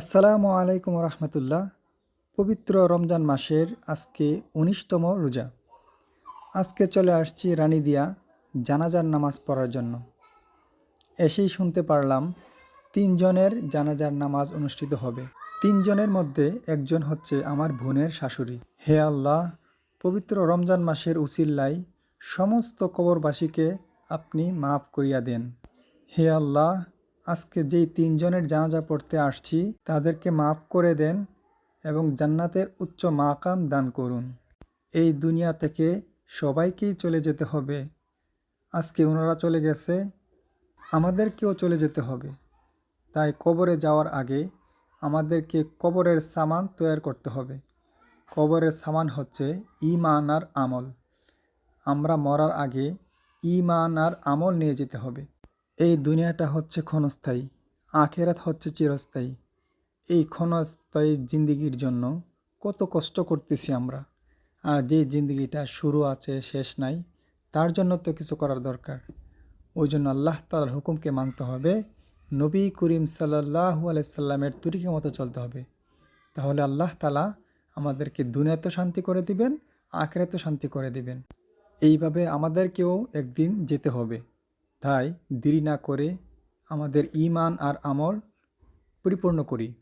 আসসালামু আলাইকুম রহমতুল্লাহ। পবিত্র রমজান মাসের আজকে উনিশতম রোজা। আজকে চলে আসছি রানীদিয়া জানাজার নামাজ পড়ার জন্য। এসেই শুনতে পারলাম তিনজনের জানাজার নামাজ অনুষ্ঠিত হবে। তিনজনের মধ্যে একজন হচ্ছে আমার বোনের শাশুড়ি। হে আল্লাহ, পবিত্র রমজান মাসের উসিল্লায় সমস্ত কবরবাসীকে আপনি মাফ করিয়া দেন। হে আল্লাহ আজকে যেই তিনজনের জানাজা পড়তে আসছি, তাদেরকে মাফ করে দেন এবং জান্নাতের উচ্চ মাকাম দান করুন। এই দুনিয়া থেকে সবাইকেই চলে যেতে হবে। আজকে ওনারা চলে গেছে, আমাদেরকেও চলে যেতে হবে। তাই কবরে যাওয়ার আগে আমাদেরকে কবরের সামান তৈরি করতে হবে। কবরের সামান হচ্ছে ইমান আর আমল। আমরা মরার আগে ইমান আর আমল নিয়ে যেতে হবে। এই দুনিয়াটা হচ্ছে ক্ষণস্থায়ী, আখেরাত হচ্ছে চিরস্থায়ী। এই ক্ষণস্থায়ী জিন্দিগির জন্য কত কষ্ট করতেছি আমরা। আর যে জিন্দিগিটা শুরু আছে, শেষ নাই, তার জন্য তো কিছু করার দরকার। ওই জন্য আল্লাহ তালার হুকুমকে মানতে হবে, নবী করিম সাল্লাহু আলাইসাল্লামের তরিকা মতো চলতে হবে। তাহলে আল্লাহ তালা আমাদেরকে দুনিয়াতে শান্তি করে দিবেন, আখেরাতে শান্তি করে দিবেন। এইভাবে আমাদেরকেও একদিন যেতে হবে। তাই দেরি না করে আমাদের ইমান আর আমল পরিপূর্ণ করি।